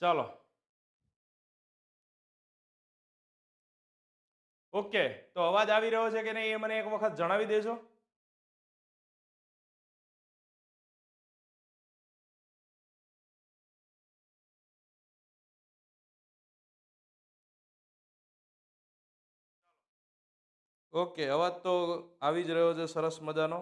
ચાલો. ઓકે તો અવાજ આવી રહ્યો છે કે નહીં એ મને એક વખત જણાવી દેજો. ઓકે અવાજ તો આવી જ રહ્યો છે, સરસ મજાનો.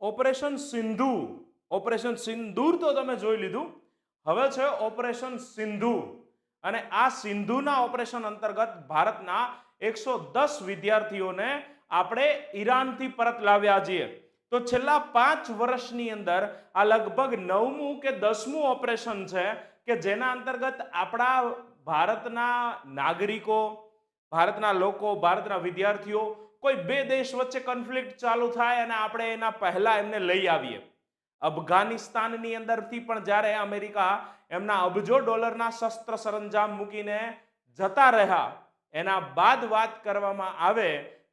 ઓપરેશન સિંધુ. ઓપરેશન સિંદૂર તો તમે જોઈ લીધું. હવે છે ઓપરેશન સિંધુ. અને આ સિંધુના ઓપરેશન અંતર્ગત ભારતના એકસો દસ વિદ્યાર્થીઓને આપણે ઈરાનથી પરત લાવ્યા છીએ. તો છેલ્લા પાંચ વર્ષની અંદર આ લગભગ નવમું કે દસમું ઓપરેશન છે કે જેના અંતર્ગત આપણા ભારતના નાગરિકો, ભારતના લોકો, ભારતના વિદ્યાર્થીઓ કોઈ બે દેશ વચ્ચે કન્ફ્લિક્ટ ચાલુ થાય અને આપણે એના પહેલા એમને લઈ આવીએ. અફઘાનિસ્તાનની અંદરથી પણ જ્યારે અમેરિકા એમના અબજો ડોલરના શસ્ત્ર સરંજામ મૂકીને જતા રહ્યા, એના બાદ વાત કરવામાં આવે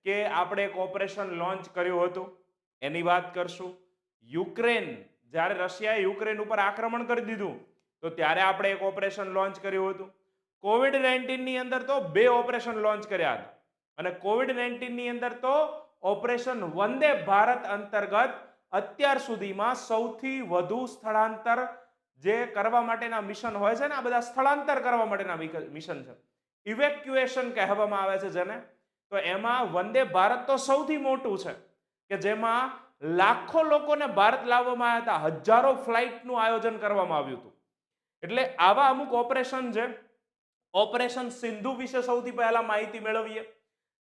કે આપણે એક ઓપરેશન લોન્ચ કર્યું હતું. એની વાત કરશું. યુક્રેન, જ્યારે રશિયાએ યુક્રેન ઉપર આક્રમણ કરી દીધું, તો ત્યારે આપણે એક ઓપરેશન લોન્ચ કર્યું હતું. કોવિડ નાઇન્ટીનની અંદર તો બે ઓપરેશન લોન્ચ કર્યા હતા. અને કોવિડ નાઇન્ટીનની અંદર તો ઓપરેશન વંદે ભારત અંતર્ગત અત્યાર સુધીમાં સૌથી વધુ સ્થળાંતર જે કરવા માટેના મિશન હોય છે ને, આ બધા સ્થળાંતર કરવા માટેના મિશન છે. ઇવેક્યુએશન કહેવામાં આવે છે જેને. તો એમાં વંદે ભારત તો સૌથી મોટું છે કે જેમાં લાખો લોકોને ભારત લાવવામાં આવ્યા હતા. હજારો ફ્લાઇટનું આયોજન કરવામાં આવ્યું હતું. એટલે આવા અમુક ઓપરેશન છે. ઓપરેશન સિંધુ વિશે સૌથી પહેલા માહિતી મેળવીએ.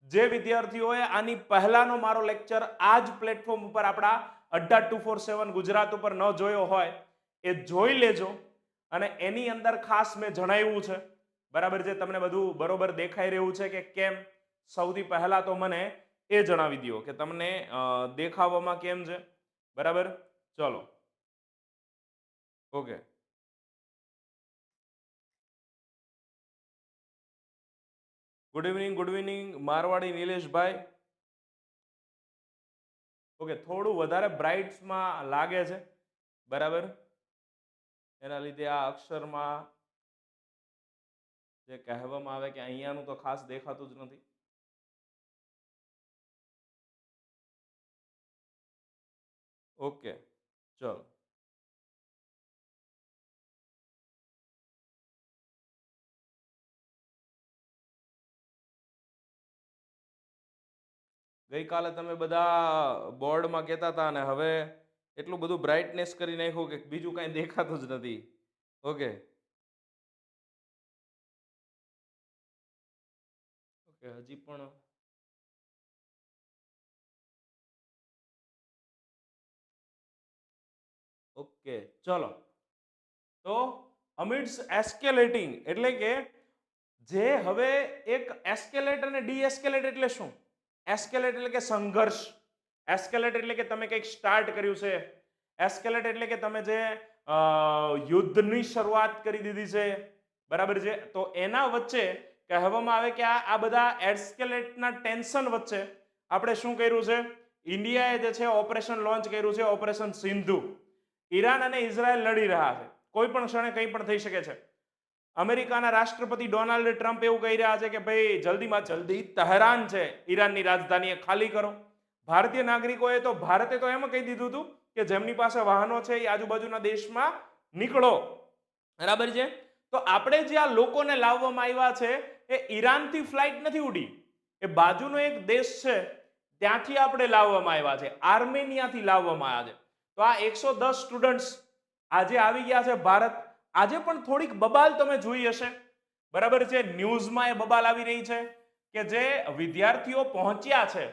જે વિદ્યાર્થીઓએ આની પહેલાનો મારો લેક્ચર આ જ પ્લેટફોર્મ ઉપર આપણા Adda two four seven Gujarat ઉપર ન જોયો હોય એ જોઈ લેજો અને એની અંદર ખાસ મેં જણાવ્યું છે. બરાબર જે તમને બધું બરોબર દેખાઈ રહ્યું છે કે કેમ? સૌથી પહેલા તો મને એ જણાવી દો કે તમને દેખાવામાં કેમ છે? બરાબર? ચલો. Okay. Good evening good evening Marwadi Nileshbhai. Okay થોડું વધારે બ્રાઇટ્સમાં લાગે છે. બરાબર? એના લીધે આ અક્ષરમાં જે કહેવામાં આવે કે અહીંયાનું તો ખાસ દેખાતું જ નથી. ઓકે ચલો. ગઈકાલે તમે બધા બોર્ડમાં કહેતા હતા અને હવે એટલું બધું બ્રાઇટનેસ કરી નાખ્યું કે બીજું કાંઈ દેખાતું જ નથી. ઓકે. ઓકે, હજી પણ ઓકે, ચલો. તો અમિટ્સ એસ્કેલેટિંગ એટલે કે જે હવે એક એસ્કેલેટ અને ડીએસ્કેલેટ એટલે શું? એસ્કેલેટ એટલે કે સંઘર્ષ. એસ્કેલેટ એટલે કે તમે કંઈક સ્ટાર્ટ કર્યું છે. એસ્કેલેટ એટલે કે તમે જે યુદ્ધની શરૂઆત કરી દીધી છે. બરાબર છે? તો એના વચ્ચે કહેવામાં આવે કે આ આ બધા એસ્કેલેટના ટેન્શન વચ્ચે આપણે શું કર્યું છે? ઇન્ડિયાએ જે છે ઓપરેશન લોન્ચ કર્યું છે ઓપરેશન સિંધુ. ઈરાન અને ઇઝરાયલ લડી રહ્યા છે. કોઈ પણ ક્ષણે કંઈ પણ થઈ શકે છે. અમેરિકાના રાષ્ટ્રપતિ ડોનાલ્ડ ટ્રમ્પ એવું કહી રહ્યા છે કે ભાઈ, જલ્દીમાં જલ્દી તહેરાન છે. ઈરાનની રાજધાની ખાલી કરો. ભારતીય નાગરિકોએ તો, ભારતે તો એમ કહી દીધું હતું કે જેમની પાસે વાહનો છે એ આજુબાજુના દેશમાં નીકળો. બરાબર છે? તો આપણે જે આ લોકોને લાવવામાં આવ્યા છે, એ ઈરાનથી ફ્લાઇટ નથી ઉડી. એ બાજુનો એક દેશ છે, ત્યાંથી આપણે લાવવામાં આવ્યા છે. આર્મેનિયાથી લાવવામાં આવ્યા છે. તો આ એકસો દસ સ્ટુડન્ટ્સ આજે આવી ગયા છે ભારત આજે પણ થોડીક બબાલ તમે જોઈ હશે. બરાબર છે? ન્યૂઝમાં એ બબાલ આવી રહી છે કે જે વિદ્યાર્થીઓ પહોંચ્યા છે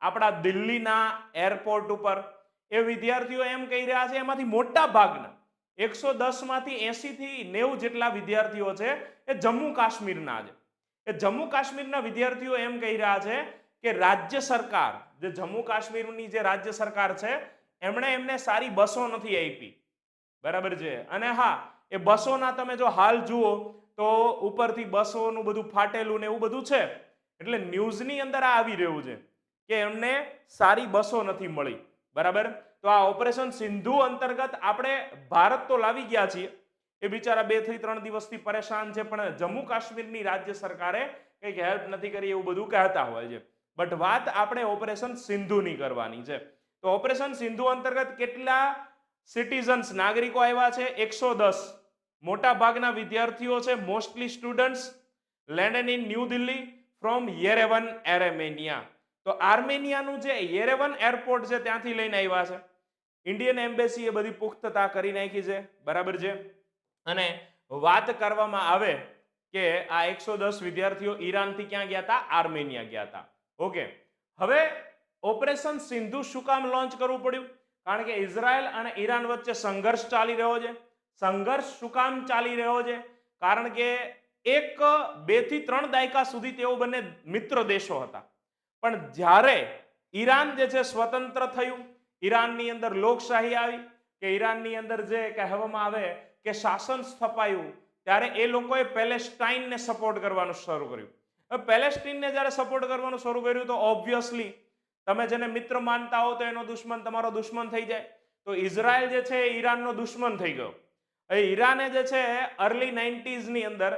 આપણા દિલ્હીના એરપોર્ટ ઉપર. એ વિદ્યાર્થીઓ એમ કહી રહ્યા છે, એમાંથી મોટા ભાગના એકસો દસમાંથી એંશીથી નેવું જેટલા વિદ્યાર્થીઓ છે એ જમ્મુ કાશ્મીરના છે. એ જમ્મુ કાશ્મીરના વિદ્યાર્થીઓ એમ કહી રહ્યા છે કે રાજ્ય સરકાર, જે જમ્મુ કાશ્મીરની જે રાજ્ય સરકાર છે, એમણે એમને સારી બસો નથી આપી. બરાબર છે? અને હા એ બસોના તમે જો હાલ જુઓ, તો ઉપરથી બસોનું બધું ફાટેલું ને એવું બધું છે. એટલે ન્યૂઝની અંદર આ આવી રહ્યું છે કે એમને સારી બસો નથી મળી. બરાબર? તો આ ઓપરેશન સિંધુ અંતર્ગત આપણે ભારત તો લાવી ગયા છીએ. એ બિચારા બેથી ત્રણ દિવસથી પરેશાન છે, પણ જમ્મુ કાશ્મીરની રાજ્ય સરકારે કંઈક હેલ્પ નથી કરી એવું બધું કહેતા હોય છે. બટ વાત આપણે ઓપરેશન સિંધુની કરવાની છે. તો ઓપરેશન સિંધુ અંતર્ગત કેટલા સિટીઝન્સ નાગરિકો આવ્યા છે, એકસો દસ. મોટા ભાગના વિદ્યાર્થીઓ છે mostly students landed in new Delhi from Yerevan Armenia તો આર્મેનિયાનું જે યેરેવન એરપોર્ટ છે, ત્યાંથી લઈને આવ્યા છે. ઇન્ડિયન એમ્બેસી એ બધી પુખ્તતા કરી નાખી છે, બરાબર છે? અને વાત કરવામાં આવે કે આ એકસો દસ વિદ્યાર્થીઓ ઈરાનથી ક્યાં ગયા હતા આર્મેનિયા ગયા હતા ઓકે. હવે ઓપરેશન સિંધુ શું કામ લોન્ચ કરવું પડ્યું? કારણ કે ઇઝરાયલ અને ઈરાન વચ્ચે સંઘર્ષ ચાલી રહ્યો છે. સંઘર્ષ શું કામ ચાલી રહ્યો છે? કારણ કે એક, બેથી ત્રણ દાયકા સુધી તેઓ બંને મિત્ર દેશો હતા. પણ જ્યારે ઈરાન જે છે સ્વતંત્ર થયું, ઈરાનની અંદર લોકશાહી આવી, કે ઈરાનની અંદર જે કહેવામાં આવે કે શાસન સ્થપાયું, ત્યારે એ લોકોએ પેલેસ્ટાઇનને સપોર્ટ કરવાનું શરૂ કર્યું. પેલેસ્ટીનને જ્યારે સપોર્ટ કરવાનું શરૂ કર્યું તો ઓબ્વિયસલી તમે જેને મિત્ર માનતા હો તો એનો દુશ્મન તમારો દુશ્મન થઈ જાય. તો ઇઝરાયલ જે છે એ ઈરાનનો દુશ્મન થઈ ગયો. એ ઈરાને જે છે અર્લી નાઇન્ટીઝની અંદર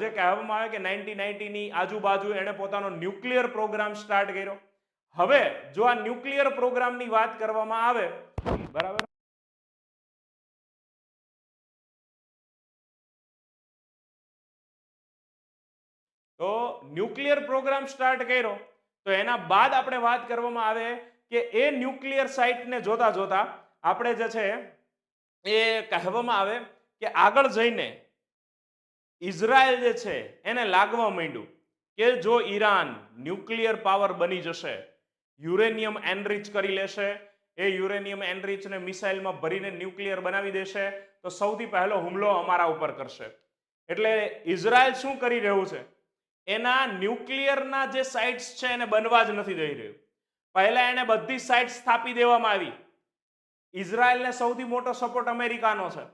જે કહેવામાં આવે કે નાઇન્ટી નાઇન્ટીની આજુબાજુ એણે પોતાનો ન્યુક્લિયર પ્રોગ્રામ સ્ટાર્ટ કર્યો. હવે જો આ ન્યુક્લિયર પ્રોગ્રામની વાત કરવામાં આવે, બરાબર? તો ન્યુક્લિયર પ્રોગ્રામ સ્ટાર્ટ કર્યો. તો એના બાદ આપણે વાત કરવામાં આવે કે એ ન્યુક્લિયર સાઇટને જોતા જોતા આપણે જે છે એ કહેવામાં આવે કે આગળ જઈને ઇઝરાયલ જે છે એને લાગવા માંડ્યું કે જો ઈરાન ન્યુક્લિયર પાવર બની જશે, યુરેનિયમ એનરીચ કરી લેશે, એ યુરેનિયમ એનરીચને મિસાઇલમાં ભરીને ન્યુક્લિયર બનાવી દેશે, તો સૌથી પહેલો હુમલો અમારા ઉપર કરશે. એટલે ઇઝરાયલ શું કરી રહ્યું છે? એના ન્યુક્લિયરના જે સાઇટ્સ છે એને બનવા જ નથી દઈ રહ્યું. પહેલા એને બધી સાઇટ સ્થાપી દેવામાં આવી. ઇઝરાયલને સૌથી મોટો સપોર્ટ અમેરિકાનો છે.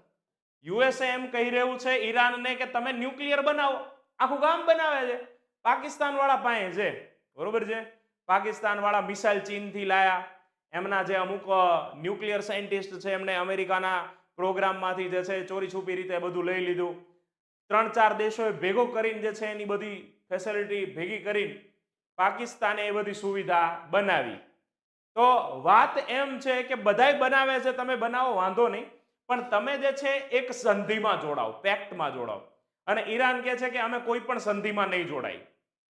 યુએસએ એમ કહી રહ્યું છે ઈરાનને કે તમે ન્યુક્લિયર બનાવો. આખું ગામ બનાવે છે. પાકિસ્તાન વાળા પાસે છે. બરોબર છે? પાકિસ્તાન વાળા મિસાઇલ ચીનથી લાયા. એમના જે અમુક ન્યુક્લિયર સાયન્ટિસ્ટ છે એમને અમેરિકાના પ્રોગ્રામમાંથી જે છે ચોરી છુપી રીતે બધું લઈ લીધું. ત્રણ ચાર દેશોએ ભેગો કરીને જે છે એની બધી ફેસિલિટી ભેગી કરીને પાકિસ્તાને એ બધી સુવિધા બનાવી. તો વાત એમ છે કે બધાય બનાવે છે, તમે બનાવો, વાંધો નહીં. પણ તમે જે છે, એક સંધિમાં જોડાઓ, પેક્ટમાં જોડાઓ. અને ઈરાન કહે છે કે અમે કોઈ પણ સંધિમાં નહીં જોડાઈ.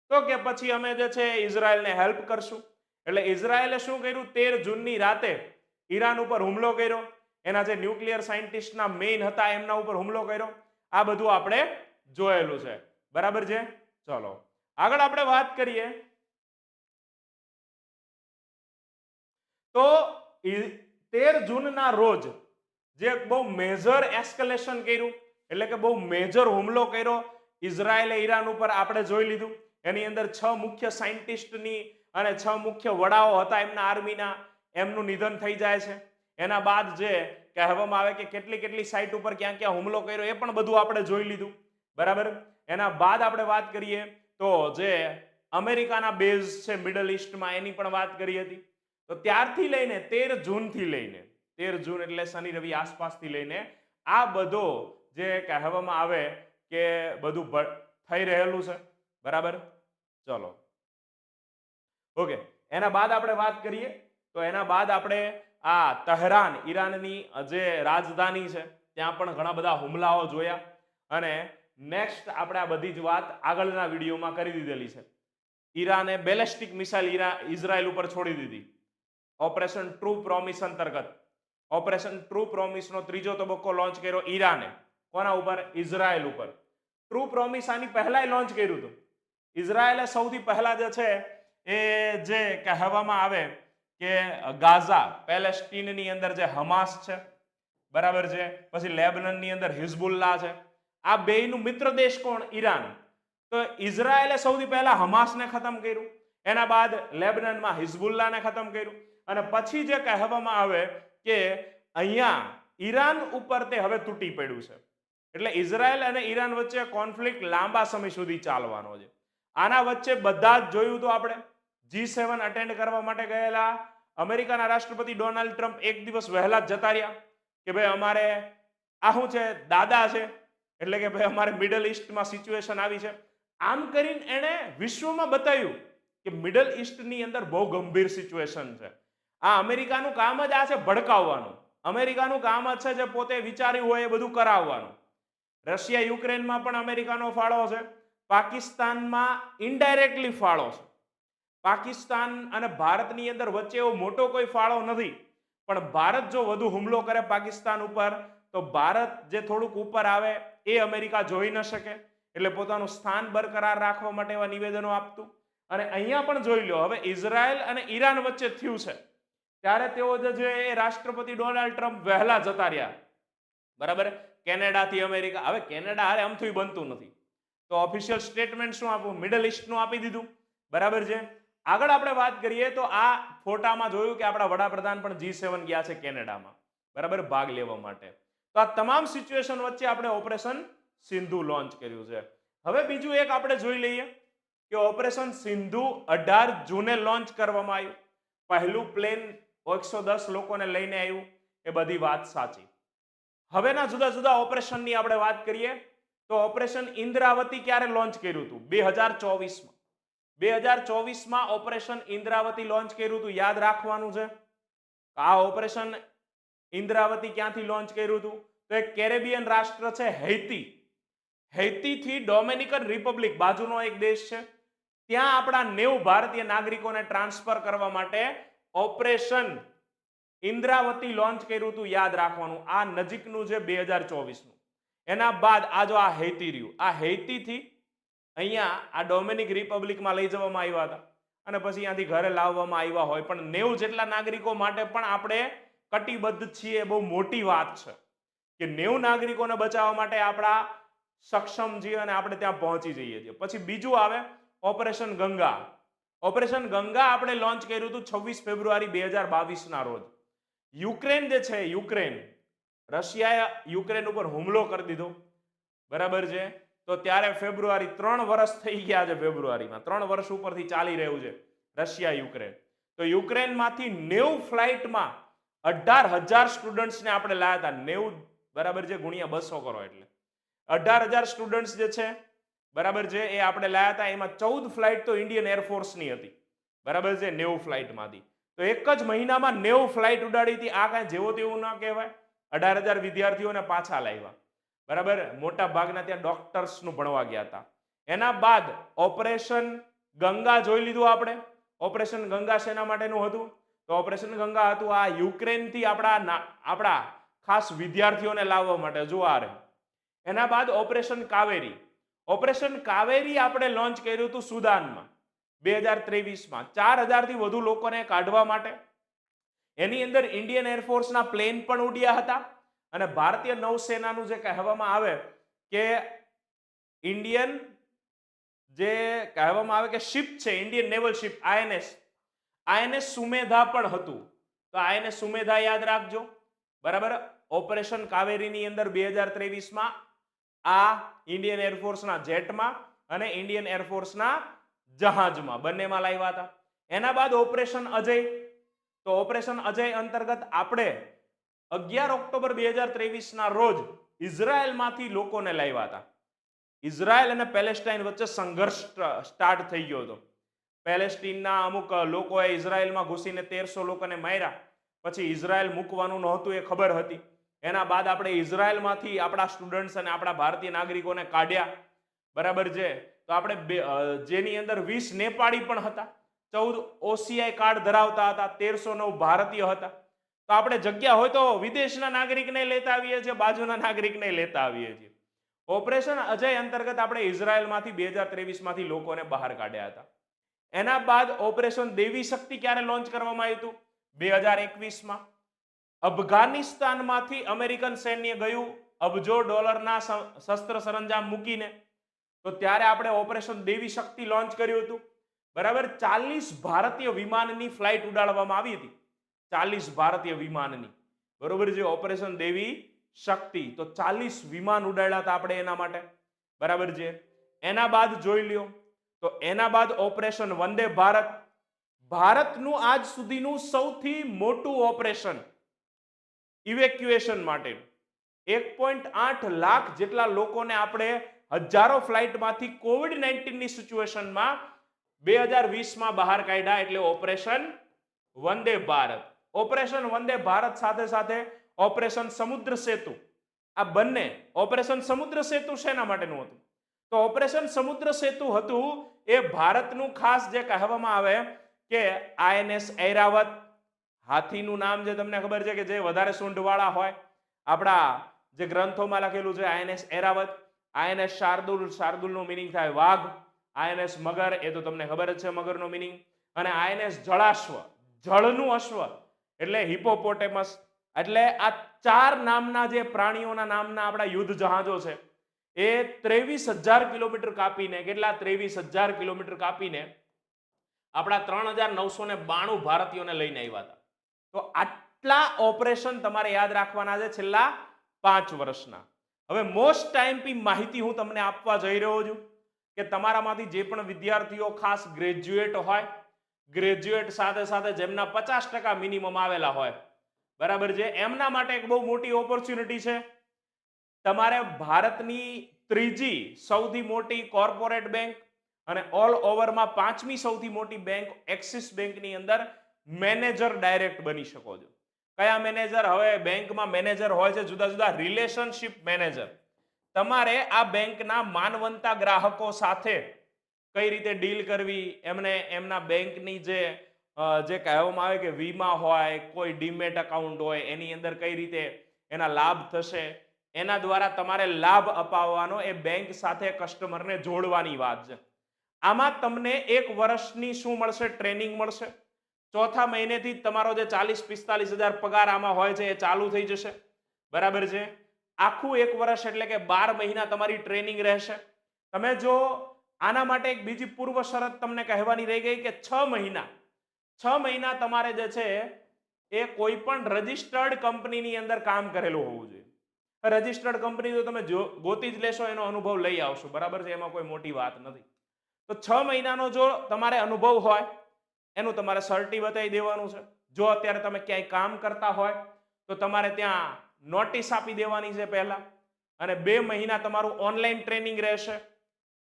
તો કે પછી અમે જે છે, ઇઝરાયલને હેલ્પ કરશું. એટલે ઇઝરાયલે શું કર્યું? તેર જૂનની રાતે ઈરાન ઉપર હુમલો કર્યો. એના જે ન્યુક્લિયર સાયન્ટિસ્ટના મેઇન હતા, એમના ઉપર હુમલો કર્યો. આ બધું આપણે જોયેલું છે. બરાબર છે? ચલો, આગળ આપણે વાત કરીએ. તો તેર જૂનના રોજ જે બહુ મેજર એસ્કેલેશન કર્યું, એટલે કે બહુ મેજર હુમલો કર્યો, ઇઝરાયલે ઈરાન ઉપર આપણે જોઈ લીધું. એની અંદર છ મુખ્ય સાયન્ટિસ્ટની અને છ મુખ્ય વડાઓ હતા એમના આર્મીના, એમનું નિધન થઈ જાય છે. એના બાદ જે કહેવામાં આવે કે કેટલી કેટલી સાઇટ ઉપર ક્યાં ક્યાં હુમલો કર્યો, એ પણ બધું આપણે જોઈ લીધું. બરાબર? એના બાદ આપણે વાત કરીએ તો જે અમેરિકાના બેઝ છે મિડલ ઈસ્ટમાં એની પણ વાત કરી હતી. તો ત્યારથી લઈને તેર જૂનથી લઈને, તેર જૂન એટલે શનિ રવિ આસપાસથી લઈને આ બધો જે કહેવામાં આવે કે બધું થઈ રહેલું છે. બરાબર? ચલો. ઓકે, એના બાદ આપણે વાત કરીએ તો એના બાદ આપણે આ તહેરાન ઈરાનની જે રાજધાની છે, ત્યાં પણ ઘણા બધા હુમલાઓ જોયા અને નેક્સ્ટ આપણે આ બધી જ વાત આગળના વિડીયોમાં કરી દીધેલી છે. ઈરાને બેલેસ્ટિક મિસાઇલ ઈરા, ઇઝરાયલ ઉપર છોડી દીધી. ઓપરેશન ટ્રુ પ્રોમિસ અંતર્ગત. ઓપરેશન ટ્રુ પ્રોમિસનો ત્રીજો તબક્કો લોન્ચ કર્યો ઈરાને. કોના ઉપર? ઇઝરાયલ ઉપર. ટ્રુ પ્રોમિસ આની પહેલાંય લોન્ચ કર્યું હતું. ઇઝરાયલે સૌથી પહેલાં જે છે, એ જે કહેવામાં આવે કે ગાઝા, પેલેસ્ટીનની અંદર જે હમાસ છે, બરાબર છે? પછી લેબનનની અંદર હિઝબુલ્લા છે. આ બેયનું મિત્ર દેશ કોણ? ઈરાન. તો ઇઝરાયલે સૌથી પહેલા હમાસને ખતમ કર્યું. એના બાદ લેબનનમાં હિઝબુલ્લાને ખતમ કર્યું. અને પછી જે કહેવામાં આવે કે અહીંયા ઈરાન ઉપર તે હવે તૂટી પડ્યું છે. એટલે ઇઝરાયલ અને ઈરાન વચ્ચે કોન્ફ્લિક્ટ લાંબા સમય સુધી ચાલવાનો છે. આના વચ્ચે બધા જ જોયું તો આપણે. જી સેવન અટેન્ડ કરવા માટે ગયેલા અમેરિકાના રાષ્ટ્રપતિ ડોનાલ્ડ ટ્રમ્પ એક દિવસ વહેલા જ જતા રહ્યા કે ભાઈ અમારે, આ શું છે? દાદા છે. એટલે કે ભાઈ અમારે મિડલ ઈસ્ટમાં સિચ્યુએશન આવી છે. આમ કરીને એણે વિશ્વમાં બતાવ્યું કે મિડલ ઈસ્ટની અંદર બહુ ગંભીર સિચ્યુએશન છે. આ અમેરિકાનું કામ જ આ છે ભડકાવવાનું. અમેરિકાનું કામ જ છે જે પોતે વિચાર્યું હોય એ બધું કરાવવાનું. રશિયા, યુક્રેનમાં પણ અમેરિકાનો ફાળો છે. પાકિસ્તાનમાં ઇનડાયરેક્ટલી ફાળો છે. પાકિસ્તાન અને ભારતની અંદર વચ્ચે એવો મોટો કોઈ ફાળો નથી. પણ ભારત જો વધુ હુમલો કરે પાકિસ્તાન ઉપર, તો ભારત જે થોડુંક ઉપર આવે એ અમેરિકા જોઈ ન શકે, એટલે પોતાનું સ્થાન બરકરાર રાખવા માટે એવા નિવેદનો આપતું. અને અહીંયા પણ જોઈ લો હવે ઇઝરાયલ અને ઈરાન વચ્ચે થયું છે. ત્યારે તેઓ જે એ રાષ્ટ્રપતિ ડોનાલ્ડ ટ્રમ્પ વહેલા જતા રહ્યા. બરાબર? કેનેડાથી અમેરિકા. હવે કેનેડા હારે અમથું બનતું નથી. તો ઓફિશિયલ સ્ટેટમેન્ટ શું આપવું મિડલ ઈસ્ટનું આપી દીધું. બરાબર છે? આગળ આપણે વાત કરીએ તો આ ફોટામાં જોયું કે આપણા વડાપ્રધાન પણ જી સેવન ગયા છે કેનેડામાં. બરાબર? ભાગ લેવા માટે. તો આ તમામ સિચ્યુએશન વચ્ચે આપણે ઓપરેશન સિંધુ લોન્ચ કર્યું છે. હવે બીજું એક આપણે જોઈ લઈએ કે ઓપરેશન સિંધુ અઢાર જૂને લોન્ચ કરવામાં આવ્યું. પહેલું પ્લેન એકસો દસ લોકોને લઈને આવ્યું. એ બધી વાત સાચી. હવેના જુદા જુદા ઓપરેશનની આપણે વાત કરીએ, તો ઓપરેશન ઇન્દ્રાવતી ક્યારે લોન્ચ કર્યું હતું? બે હજાર ચોવીસમાં. બે હજાર ચોવીસમાં ઓપરેશન ઇન્દ્રાવતી લોન્ચ કર્યું હતું, યાદ રાખવાનું છે. આ ઓપરેશન ઇન્દ્રાવતી ક્યાંથી લોન્ચ કર્યું હતું? તો એક કેરેબિયન રાષ્ટ્ર છે હૈતી હૈતીથી ડોમેનિકન રિપબ્લિક બાજુનો એક દેશ છે. ત્યાં આપણા નેવું ભારતીય નાગરિકોને ટ્રાન્સફર કરવા માટે ઓપરેશન ઇન્દ્રાવતી લોન્ચ કર્યું હતું, યાદ રાખવાનું. આ નજીકનું છે બે હજાર ચોવીસનું. એના બાદ આ જો આ હૈતી રહ્યું. આ હૈતીથી અહીંયા આ ડોમેનિક રિપબ્લિકમાં લઈ જવામાં આવ્યા હતા. અને પછી અહીંયાથી ઘરે લાવવામાં આવ્યા હોય. પણ નેવું જેટલા નાગરિકો માટે પણ આપણે કટિબદ્ધ છીએ, એ બહુ મોટી વાત છે કે નેવું નાગરિકોને બચાવવા માટે આપણા સક્ષમ છીએ અને આપણે ત્યાં પહોંચી જઈએ છીએ. પછી બીજું આવે ઓપરેશન ગંગા. ઓપરેશન ગંગા આપણે લોન્ચ કર્યું હતું છવ્વીસ ફેબ્રુઆરી બે હજાર બાવીસના રોજ. યુક્રેન જે છે, યુક્રેન, રશિયાએ યુક્રેન ઉપર હુમલો કરી દીધો. બરાબર છે? તો ત્યારે ફેબ્રુઆરી ત્રણ વર્ષ થઈ ગયા છે ફેબ્રુઆરીમાં. ત્રણ વર્ષ ઉપરથી ચાલી રહ્યું છે રશિયા યુક્રેન તો યુક્રેનમાંથી નેવું ફ્લાઇટમાં અઢાર હજાર સ્ટુડન્ટ્સને આપણે લાયા હતા નેવું, બરાબર છે, ગુણ્યા બસો કરો એટલે. અઢાર હજાર સ્ટુડન્ટ્સ જે છે, બરાબર છે, એ આપણે લાયા હતા, એમાં ચૌદ ફ્લાઇટ તો ઇન્ડિયન એરફોર્સની હતી. બરાબર છે, નેવું ફ્લાઇટમાંથી તો એક જ મહિનામાં નેવું ફ્લાઇટ ઉડાડી હતી, આ કાંઈ જેવો તેવું ન કહેવાય. અઢાર હજાર વિદ્યાર્થીઓને પાછા લાવ્યા. બરાબર, મોટા ભાગના ત્યાં ડોક્ટર્સનું ભણવા ગયા હતા. એના બાદ ઓપરેશન ગંગા જોઈ લીધું આપણે. ઓપરેશન ગંગા શેના માટેનું હતું? તો ઓપરેશન ગંગા હતું આ યુક્રેનથી આપણા આપણા ખાસ વિદ્યાર્થીઓને લાવવા માટે, જો આ એના બાદ ઓપરેશન કાવેરી. ઓપરેશન કાવેરી આપણે લોન્ચ કર્યું હતું સુદાનમાં, બે હજાર ત્રેવીસમાં. ચાર હજારથી વધુ લોકોને કાઢવા માટે. એની અંદર ઇન્ડિયન એરફોર્સના પ્લેન પણ ઉડ્યા હતા અને ભારતીય નૌસેનાનું જે કહેવામાં આવે કે ઇન્ડિયન જે કહેવામાં આવે કે શિપ છે, Indian naval ship INS INS Sumedha પણ હતું. તો આઈએનએસ સુમેધા યાદ રાખજો. બરાબર? ઓપરેશન કાવેરીની અંદર બે હજાર ત્રેવીસમાં, આ ઇન્ડિયન એરફોર્સના જેટમાં અને ઇન્ડિયન એરફોર્સના જહાજમાં. બંનેમાં લાવ્યા હતા. એના બાદ ઓપરેશન અજય. તો ઓપરેશન અજય અંતર્ગત આપણે અગિયાર ઓક્ટોબર બે હજાર ત્રેવીસના રોજ ઇઝરાયલમાંથી લોકોને લાવ્યા હતા. ઇઝરાયલ અને પેલેસ્ટાઇન વચ્ચે સંઘર્ષ સ્ટાર્ટ થઈ ગયો હતો. પેલેસ્ટીનના અમુક લોકોએ ઇઝરાયલમાં ઘૂસીને તેરસો લોકોને માર્યા. પછી ઇઝરાયલ મૂકવાનું નહોતું એ ખબર હતી. એના બાદ આપણે ઇઝરાયલમાંથી આપણા સ્ટુડન્ટ્સ અને આપણા ભારતીય નાગરિકોને કાઢ્યા. બરાબર છે? તો આપણે જેની અંદર વીસ નેપાળી પણ હતા, ચૌદ ઓસીઆઈ કાર્ડ ધરાવતા હતા, તેરસો નવ ભારતીય હતા. તો આપણે જગ્યા હોય તો વિદેશના નાગરિકને લેતા આવીએ છીએ, બાજુના નાગરિકને લેતા આવીએ છીએ. ઓપરેશન અજય અંતર્ગત આપણે ઇઝરાયલમાંથી બે હજાર ત્રેવીસમાંથી લોકોને બહાર કાઢ્યા હતા. એના બાદ ઓપરેશન દેવી શક્તિ ક્યારે લોન્ચ કરવામાં આવ્યું હતું? બે હજાર એકવીસમાં. અફઘાનિસ્તાનમાંથી અમેરિકન સૈન્ય ગયું, અબજો ડોલરના શસ્ત્ર સરંજામ મૂકીને. તો ત્યારે આપણે ઓપરેશન દેવી શક્તિ લોન્ચ કર્યું હતું. બરાબર, ચાલીસ ભારતીય વિમાનની ફ્લાઇટ ઉડાડવામાં આવી હતી. ચાલીસ ભારતીય વિમાનની. બરોબર છે, ઓપરેશન દેવી શક્તિ. તો ચાલીસ વિમાન ઉડાડ્યા હતા આપણે એના માટે. બરાબર છે. એના બાદ જોઈ લ્યો. તો એના બાદ ઓપરેશન વંદે ભારત. ભારતનું આજ સુધીનું સૌથી મોટું ઓપરેશન ઇવેક્યુએશન માટે. એક પોઈન્ટ આઠ લાખ જેટલા લોકોને આપણે હજારો ફ્લાઇટમાંથી કોવિડ નાઇન્ટીનની સિચ્યુએશનમાં બે હજાર વીસમાં બહાર કાઢ્યા એટલે ઓપરેશન વંદે ભારત. ઓપરેશન વંદે ભારત સાથે સાથે ઓપરેશન સમુદ્ર સેતુ. આ બંને ઓપરેશન સમુદ્ર સેતુ શેના માટેનું હતું? તો ઓપરેશન સમુદ્ર સેતુ હતું એ ભારતનું ખાસ જે કહેવામાં આવે કે આઈએનએસ ઐરાવત, હાથીનું નામ જે તમને ખબર છે કે જે વધારે સૂંઢવાળા હોય, આપણા જે ગ્રંથોમાં લખેલું છે આઈએનએસ ઐરાવત, આઈએનએસ શાર્દુલ, શાર્દુલનું મિનિંગ થાય વાઘ, આઈએનએસ મગર, એ તો તમને ખબર જ છે મગરનો મિનિંગ અને આઈએનએસ જળાશ્વ, જળનું અશ્વ, એટલે હિપોપોટેમસ એટલે આ ચાર નામના જે પ્રાણીઓના નામના આપણા યુદ્ધ જહાજો છે. એ ત્રેવીસ હજાર કિલોમીટર કાપીને, કેટલા ત્રેવીસ હજાર કિલોમીટર કાપીને આપણા ત્રણ હજાર નવસો ને બાણું ભારતીયોને લઈને આવ્યા હતા. તો આટલા ઓપરેશન તમારે યાદ રાખવાના છે છેલ્લા પાંચ વર્ષના. હવે મોસ્ટ ટાઈમ પી માહિતી હું તમને આપવા જઈ રહ્યો છું કે તમારામાંથી જે પણ વિદ્યાર્થીઓ ખાસ ગ્રેજ્યુએટ હોય, ગ્રેજ્યુએટ સાથે સાથે જેમના પચાસ ટકા મિનિમમ આવેલા હોય, બરાબર છે, એમના માટે એક બહુ મોટી ઓપોર્ચ્યુનિટી છે. તમારે ભારતની ત્રીજી સૌથી મોટી કોર્પોરેટ બેંક અને ઓલ ઓવરમાં પાંચમી સૌથી મોટી બેંક એક્સિસ બેંકની અંદર મેનેજર ડાયરેક્ટ બની શકો છો. કયા મેનેજર? હવે બેંકમાં મેનેજર હોય છે જુદા જુદા રિલેશનશિપ મેનેજર. તમારે આ બેંકના માનવંતા ગ્રાહકો સાથે કઈ રીતે ડીલ કરવી? એમને એમના બેંકની જે જે કહેવામાં આવે કે વીમા હોય, કોઈ ડીમેટ એકાઉન્ટ હોય, એની અંદર કઈ રીતે એના લાભ થશે? એના દ્વારા તમારે લાભ અપાવવાનો એ બેંક સાથે કસ્ટમરને જોડવાની વાત છે. આમાં તમને એક વર્ષની શું મળશે? ટ્રેનિંગ મળશે. ચોથા મહિનેથી તમારો જે ચાલીસ, પિસ્તાલીસ હજાર પગાર આમાં હોય છે એ ચાલુ થઈ જશે. બરાબર છે? આખું એક વર્ષ એટલે કે બાર મહિના તમારી ટ્રેનિંગ રહેશે. તમે જો આના માટે એક બીજી પૂર્વ શરત તમને કહેવાની રહી ગઈ કે છ મહિના. છ મહિના તમારે જે છે એ કોઈ પણ રજિસ્ટર્ડ કંપનીની અંદર કામ કરેલું હોવું જોઈએ. રજિસ્ટર્ડ કંપની તો તમે જો, ગોતી જ લેશો, એનો અનુભવ લઈ આવશો. બરાબર છે? એમાં કોઈ મોટી વાત નથી. તો છ મહિનાનો જો તમારે અનુભવ હોય, એનું તમારે સર્ટી બતાવી દેવાનું છે. જો અત્યારે તમે ક્યાંય કામ કરતા હોય, તો તમારે ત્યાં નોટિસ આપી દેવાની છે પહેલા. અને બે મહિના તમારું ઓનલાઈન ટ્રેનિંગ રહેશે.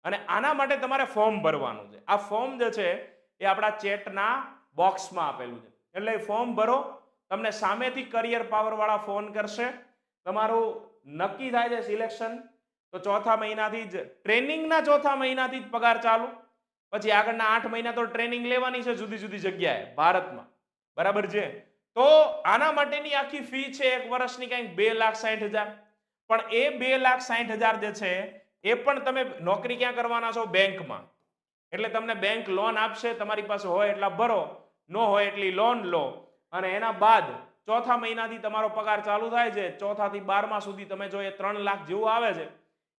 અને આના માટે તમારે ફોર્મ ભરવાનું છે. આ ફોર્મ જે છે, એ આપણા ચેટના બોક્સમાં આપેલું છે. એટલે ફોર્મ ભરો, તમને સામેથી કરિયર પાવરવાળા ફોન કરશે. તમારું નક્કી થાય છે સિલેક્શન તો ચોથા મહિનાથી જ ટ્રેનિંગના ચોથા મહિનાથી જ પગાર ચાલુ. પછી આગળના આઠ મહિના તો ટ્રેનિંગ લેવાની છે જુદી જુદી જગ્યાએ, ભારતમાં. બરાબર છે? તો આના માટેની આખી ફી છે એક વર્ષની કંઈક બે લાખ સાઠ હજાર. પણ એ બે લાખ સાઠ હજાર જે છે, એ પણ તમે નોકરી ક્યાં કરવાના છો? બેંકમાં. એટલે તમને બેંક લોન આપશે, તમારી પાસે હોય એટલા ભરો, ન હોય એટલી લોન લો. અને એના બાદ ચોથા મહિનાથી તમારો પગાર ચાલુ થાય છે, ચોથાથી બારમા સુધી તમે જો એ ત્રણ લાખ જેવું આવે છે,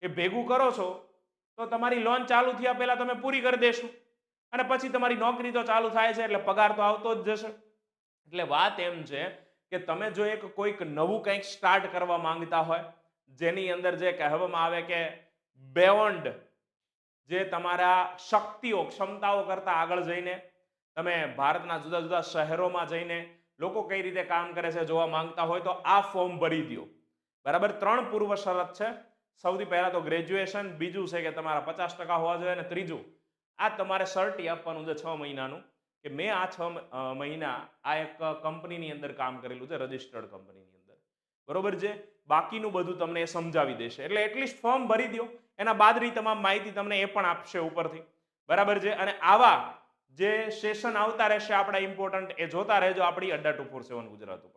એ ભેગું કરો છો, તો તમારી લોન ચાલુ થયા પહેલા તમે પૂરી કરી દેશું. અને પછી તમારી નોકરી તો ચાલુ થાય છે, એટલે પગાર તો આવતો જ જશે. એટલે વાત એમ છે કે તમે જો એક કોઈક નવું કંઈક સ્ટાર્ટ કરવા માંગતા હોય, જેની અંદર જે કહેવામાં આવે કે બેવન્ડ જે તમારા શક્તિઓ, ક્ષમતાઓ કરતા આગળ જઈને, તમે ભારતના જુદા જુદા શહેરોમાં જઈને લોકો કઈ રીતે કામ કરે છે જોવા માંગતા હોય તો આ ફોર્મ ભરી દો બરાબર? ત્રણ પૂર્વ શરત છે. સૌથી પહેલા તો ગ્રેજ્યુએશન બીજું છે કે તમારા પચાસ ટકા હોવા જોઈએ અને ત્રીજું, આ તમારે સર્ટી આપવાનું છે છ મહિનાનું, કે મેં આ છ મહિના આ એક કંપનીની અંદર કામ કરેલું છે રજિસ્ટર્ડ કંપનીની અંદર. બરોબર છે? બાકીનું બધું તમને એ સમજાવી દેશે. એટલે એટલીસ્ટ ફોર્મ ભરી દો એના બાદની તમામ માહિતી તમને એ પણ આપશે ઉપરથી. બરાબર છે? અને આવા જે સેશન આવતા રહેશે, આપણા ઇમ્પોર્ટન્ટ એ જોતા રહેજો. આપણી Adda two four seven Gujarat ઉપર.